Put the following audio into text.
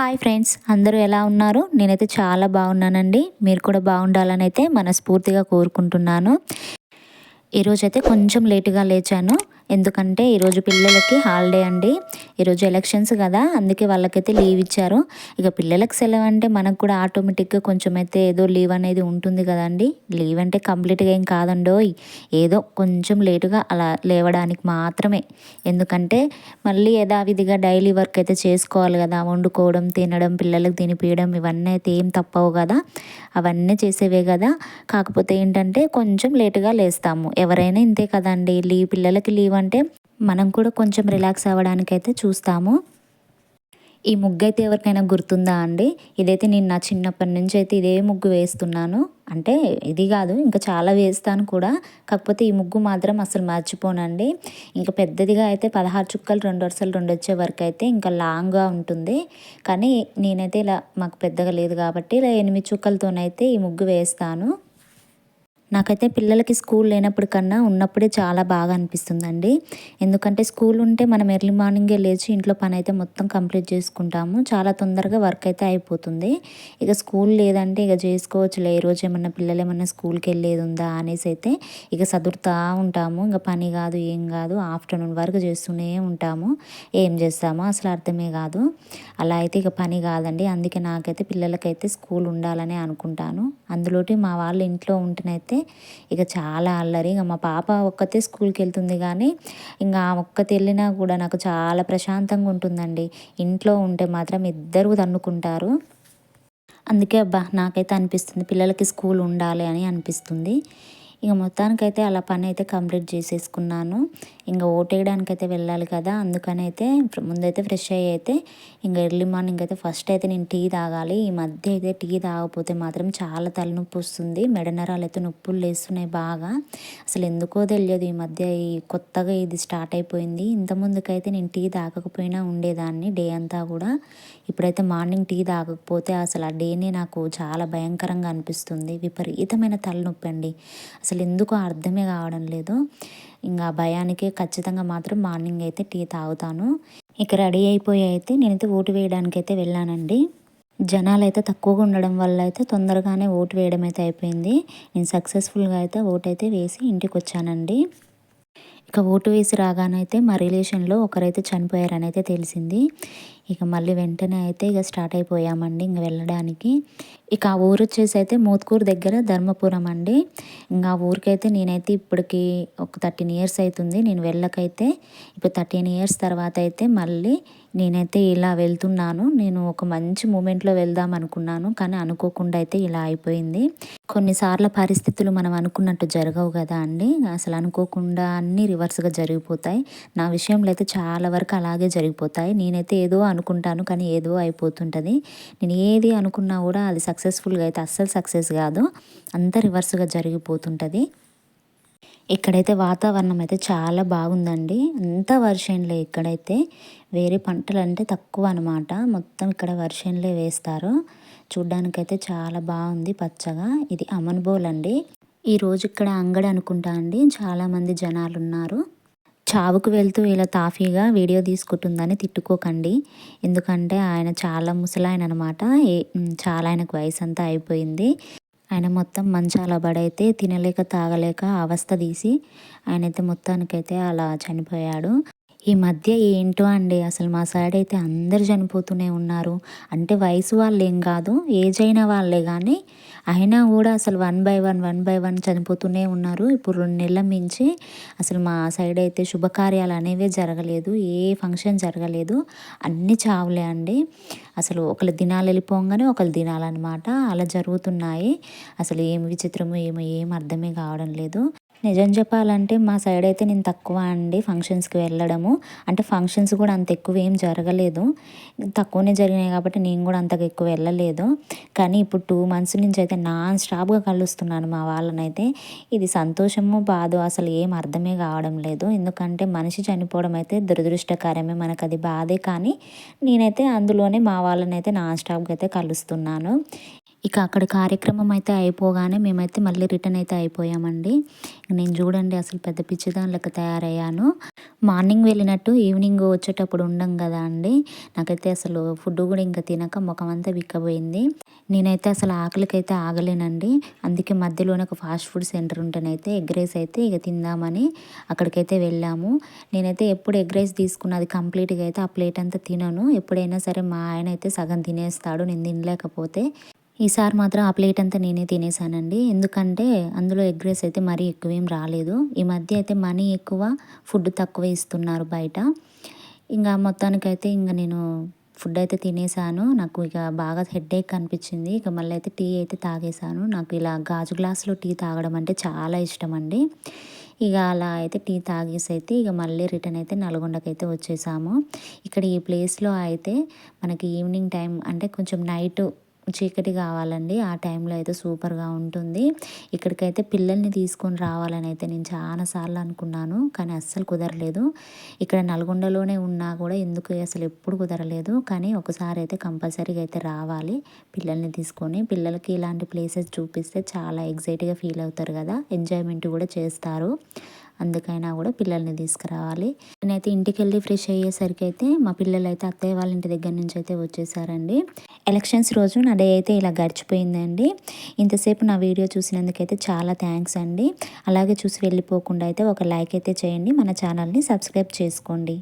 Hi friends అందరూ ఎలా ఉన్నారు? నేనైతే చాలా బాగున్నానండి. మీరు కూడా బాగుండాలని అయితే మనస్ఫూర్తిగా కోరుకుంటున్నాను. ఈరోజైతే కొంచెం లేటుగా లేచాను. ఎందుకంటే ఈరోజు పిల్లలకి హాలిడే అండి. ఈరోజు ఎలక్షన్స్ కదా అందుకే వాళ్ళకైతే లీవ్ ఇచ్చారు. ఇక పిల్లలకు సెలవు అంటే మనకు కూడా ఆటోమేటిక్గా కొంచెం అయితే ఏదో లీవ్ అనేది ఉంటుంది కదండి. లీవ్ అంటే కంప్లీట్గా ఏం కాదండో ఏదో కొంచెం లేటుగా అలా లేవడానికి మాత్రమే. ఎందుకంటే మళ్ళీ యథావిధిగా డైలీ వర్క్ అయితే చేసుకోవాలి కదా వండుకోవడం తినడం పిల్లలకు తినిపించడం ఇవన్నీ అయితే ఏం తప్పవు కదా. అవన్నీ చేసేవే కదా. కాకపోతే ఏంటంటే కొంచెం లేటుగా లేస్తాము. ఎవరైనా ఇంతే కదండి. లీవ్ పిల్లలకి లీవ్ అంటే మనం కూడా కొంచెం రిలాక్స్ అవ్వడానికి అయితే చూస్తాము. ఈ ముగ్గు అయితే ఎవరికైనా గుర్తుందా అండి? ఇదైతే నేను నా చిన్నప్పటి నుంచి అయితే ఇదే ముగ్గు వేస్తున్నాను. అంటే ఇది కాదు ఇంకా చాలా వేస్తాను కూడా. కాకపోతే ఈ ముగ్గు మాత్రం అసలు మర్చిపోనండి. ఇంకా పెద్దదిగా అయితే పదహారు చుక్కలు రెండు వరుసలు రెండు వచ్చే వరకు అయితే ఇంకా లాంగ్గా ఉంటుంది. కానీ నేనైతే ఇలా మాకు పెద్దగా లేదు కాబట్టి ఇలా ఎనిమిది చుక్కలతోనైతే ఈ ముగ్గు వేస్తాను. నాకైతే పిల్లలకి స్కూల్ లేనప్పుడు కన్నా ఉన్నప్పుడే చాలా బాగా అనిపిస్తుందండి. ఎందుకంటే స్కూల్ ఉంటే మనం ఎర్లీ మార్నింగే లేచి ఇంట్లో పని అయితే మొత్తం కంప్లీట్ చేసుకుంటాము. చాలా తొందరగా వర్క్ అయితే అయిపోతుంది. ఇక స్కూల్ లేదంటే ఇక చేసుకోవచ్చులే. ఏ రోజు ఏమన్నా పిల్లలు ఏమన్నా స్కూల్కి వెళ్ళేది ఉందా అనేసి అయితే ఇక సదురుతూ ఉంటాము. ఇంకా పని కాదు ఏం కాదు ఆఫ్టర్నూన్ వరకు చేస్తూనే ఉంటాము. ఏం చేస్తామో అసలు అర్థమే కాదు. అలా అయితే ఇక పని కాదండి. అందుకే నాకైతే పిల్లలకైతే స్కూల్ ఉండాలని అనుకుంటాను. అందులోటి మా వాళ్ళు ఇంట్లో ఉంటేనైతే ఇక చాలా అల్లరి. ఇక మా పాప ఒక్కతే స్కూల్కి వెళ్తుంది కానీ ఇంకా ఒక్కతి వెళ్ళినా కూడా నాకు చాలా ప్రశాంతంగా ఉంటుందండి. ఇంట్లో ఉంటే మాత్రం ఇద్దరు తన్నుకుంటారు. అందుకే అబ్బా నాకైతే అనిపిస్తుంది పిల్లలకి స్కూల్ ఉండాలి అని అనిపిస్తుంది. ఇక మొత్తానికైతే అలా పని అయితే కంప్లీట్ చేసేసుకున్నాను. ఇంకా ఓటేయడానికి అయితే వెళ్ళాలి కదా అందుకని అయితే ముందైతే ఫ్రెష్ అయ్యి అయితే ఇంకా ఎర్లీ మార్నింగ్ అయితే ఫస్ట్ అయితే నేను టీ తాగాలి. ఈ మధ్య అయితే టీ తాగకపోతే మాత్రం చాలా తలనొప్పి వస్తుంది. మెడనరాలు అయితే నొప్పులు లేస్తున్నాయి బాగా. అసలు ఎందుకో తెలియదు ఈ మధ్య ఈ కొత్తగా ఇది స్టార్ట్ అయిపోయింది. ఇంత ముందుకైతే నేను టీ తాగకపోయినా ఉండేదాన్ని డే అంతా కూడా. ఇప్పుడైతే మార్నింగ్ టీ తాగకపోతే అసలు ఆ డేనే నాకు చాలా భయంకరంగా అనిపిస్తుంది. విపరీతమైన తలనొప్పి అండి అసలు ఎందుకు అర్థమే కావడం లేదు. ఇంకా భయానికి ఖచ్చితంగా మాత్రం మార్నింగ్ అయితే టీ తాగుతాను. ఇక రెడీ అయిపోయి అయితే నేనైతే ఓటు వేయడానికి అయితే వెళ్ళానండి. జనాలు అయితే తక్కువగా ఉండడం వల్ల అయితే తొందరగానే ఓటు వేయడం అయితే అయిపోయింది. నేను సక్సెస్ఫుల్గా అయితే ఓటు అయితే వేసి ఇంటికి వచ్చానండి ఇక ఓటు వేసి రాగానైతే మా రిలేషన్లో ఒకరైతే చనిపోయారని అయితే తెలిసింది. ఇక మళ్ళీ వెంటనే అయితే ఇక స్టార్ట్ అయిపోయామండి ఇంక వెళ్ళడానికి. ఇక ఆ ఊరు వచ్చేసి అయితే మోత్కూరు దగ్గర ధర్మపురం అండి. ఇంకా ఆ ఊరికైతే నేనైతే ఇప్పటికి ఒక థర్టీన్ ఇయర్స్ అవుతుంది నేను వెళ్ళకైతే ఇప్పుడు థర్టీన్ ఇయర్స్ తర్వాత అయితే మళ్ళీ నేనైతే ఇలా వెళ్తున్నాను. నేను ఒక మంచి మూమెంట్లో వెళ్దాం అనుకున్నాను కానీ అనుకోకుండా అయితే ఇలా అయిపోయింది. కొన్నిసార్లు పరిస్థితులు మనం అనుకున్నట్టు జరగవు కదా అండి. అసలు అనుకోకుండా అన్నీ రివర్స్గా జరిగిపోతాయి. నా విషయంలో అయితే చాలా వరకు అలాగే జరిగిపోతాయి. నేనైతే ఏదో అనుకుంటాను కానీ ఏదో అయిపోతుంటుంది. నేను ఏది అనుకున్నా కూడా అది సక్సెస్ఫుల్గా అయితే అస్సలు సక్సెస్ కాదు. అంత రివర్స్గా జరిగిపోతుంటుంది. ఇక్కడైతే వాతావరణం అయితే చాలా బాగుందండి. అంత వర్షంలే ఇక్కడైతే. వేరే పంటలు అంటే తక్కువ అనమాట మొత్తం ఇక్కడ వర్షంలే వేస్తారు. చూడ్డానికైతే చాలా బాగుంది పచ్చగా. ఇది అమన్బోల్ అండి ఈరోజు ఇక్కడ అంగడి అనుకుంటా అండి. చాలామంది జనాలు ఉన్నారు చావుకు వెళ్తూ ఇలా తాఫీగా వీడియో తీసుకుంటుందని తిట్టుకోకండి. ఎందుకంటే ఆయన చాలా ముసలాయన అనమాట చాలా ఆయనకు వయసు అంతా అయిపోయింది. ఆయన మొత్తం మంచాల పడైతే తినలేక తాగలేక అవస్థ తీసి ఆయన అయితే మొత్తానికైతే అలా చనిపోయాడు. ఈ మధ్య ఏంటో అండి అసలు మా సైడ్ అయితే అందరు చనిపోతూనే ఉన్నారు. అంటే వయసు వాళ్ళు ఏం కాదు ఏజ్ అయిన వాళ్ళే కానీ అయినా కూడా అసలు one by one one by one చనిపోతూనే ఉన్నారు. ఇప్పుడు రెండు నెలల మించి అసలు మా సైడ్ అయితే శుభకార్యాలు అనేవే జరగలేదు ఏ ఫంక్షన్ జరగలేదు. అన్ని చావులే అండి. అసలు ఒకళ్ళ దినాలు వెళ్ళిపోగానే ఒకళ్ళు దినాలన్నమాట. అలా జరుగుతున్నాయి. అసలు ఏమి విచిత్రము ఏమో ఏం అర్థమే కావడం లేదు. నిజం చెప్పాలంటే మా సైడ్ అయితే నేను తక్కువ అండి ఫంక్షన్స్కి వెళ్ళడము. అంటే ఫంక్షన్స్ కూడా అంత ఎక్కువ ఏం జరగలేదు. తక్కువనే జరిగినాయి కాబట్టి నేను కూడా అంతగా ఎక్కువ వెళ్ళలేదు. కానీ ఇప్పుడు టూ మంత్స్ నుంచి అయితే నాన్ స్టాప్గా కలుస్తున్నాను మా వాళ్ళనైతే. ఇది సంతోషము బాధ అసలు ఏం అర్థమే కావడం లేదు. ఎందుకంటే మనిషి చనిపోవడం అయితే దురదృష్టకరమే మనకు అది బాధే. కానీ నేనైతే అందులోనే మా వాళ్ళనైతే నాన్ స్టాప్గా అయితే కలుస్తున్నాను. ఇక అక్కడ కార్యక్రమం అయితే అయిపోగానే మేమైతే మళ్ళీ రిటర్న్ అయితే అయిపోయామండి. నేను చూడండి అసలు పెద్ద పిచ్చి దానిలోకి తయారయ్యాను. మార్నింగ్ వెళ్ళినట్టు ఈవినింగ్ వచ్చేటప్పుడు ఉండం కదా అండి. నాకైతే అసలు ఫుడ్ కూడా ఇంకా తినక ముఖం అంతా విక్కబోయింది. నేనైతే అసలు ఆకలికైతే ఆగలేనండి. అందుకే మధ్యలోనే ఒక ఫాస్ట్ ఫుడ్ సెంటర్ ఉంటేనైతే ఎగ్ రైస్ అయితే ఇక తిందామని అక్కడికైతే వెళ్ళాము. నేనైతే ఎప్పుడు ఎగ్ రైస్ తీసుకున్నది కంప్లీట్గా అయితే ఆ ప్లేట్ అంతా తినను. ఎప్పుడైనా సరే మా ఆయన అయితే సగం తినేస్తాడు నేను తినలేకపోతే. ఈసారి మాత్రం ఆ ప్లేట్ అంతా నేనే తినేసానండి. ఎందుకంటే అందులో ఎగ్ రైస్ అయితే మరీ ఎక్కువేం రాలేదు. ఈ మధ్య అయితే మనీ ఎక్కువ ఫుడ్ తక్కువ ఇస్తున్నారు బయట. ఇంకా మొత్తానికైతే ఇంకా నేను ఫుడ్ అయితే తినేసాను. నాకు ఇక బాగా హెడేక్ అనిపించింది. ఇక మళ్ళీ అయితే టీ అయితే తాగేసాను. నాకు ఇలా గాజు గ్లాసులో టీ తాగడం అంటే చాలా ఇష్టం అండి ఇక అలా అయితే టీ తాగేసి అయితే ఇక మళ్ళీ రిటర్న్ అయితే నల్గొండకైతే వచ్చేసాము. ఇక్కడ ఈ ప్లేస్లో అయితే మనకి ఈవినింగ్ టైం అంటే కొంచెం నైట్ చీకటి కావాలండి. ఆ టైంలో అయితే సూపర్గా ఉంటుంది. ఇక్కడికైతే పిల్లల్ని తీసుకొని రావాలని అయితే నేను చాలాసార్లు అనుకున్నాను. కానీ అస్సలు కుదరలేదు. ఇక్కడ నల్గొండలోనే ఉన్నా కూడా ఎందుకు అసలు ఎప్పుడు కుదరలేదు. కానీ ఒకసారి అయితే కంపల్సరీగా అయితే రావాలి. పిల్లల్ని తీసుకొని పిల్లలకి ఇలాంటి ప్లేసెస్ చూపిస్తే చాలా ఎగ్జైట్గా ఫీల్ అవుతారు కదా. ఎంజాయ్మెంట్ కూడా చేస్తారు. అందుకైనా కూడా పిల్లల్ని తీసుకురావాలి. నేనైతే ఇంటికి వెళ్ళి ఫ్రెష్ అయ్యేసరికి అయితే మా పిల్లలు అయితే అత్తయ్య వాళ్ళ ఇంటి దగ్గర నుంచి అయితే వచ్చేసారండి. ఎలక్షన్స్ రోజు నా డే అయితే ఇలా గడిచిపోయిందండి. ఇంతసేపు నా వీడియో చూసినందుకైతే చాలా థ్యాంక్స్ అండి. అలాగే చూసి వెళ్ళిపోకుండా అయితే ఒక లైక్ అయితే చేయండి. మన ఛానల్ని సబ్స్క్రైబ్ చేసుకోండి.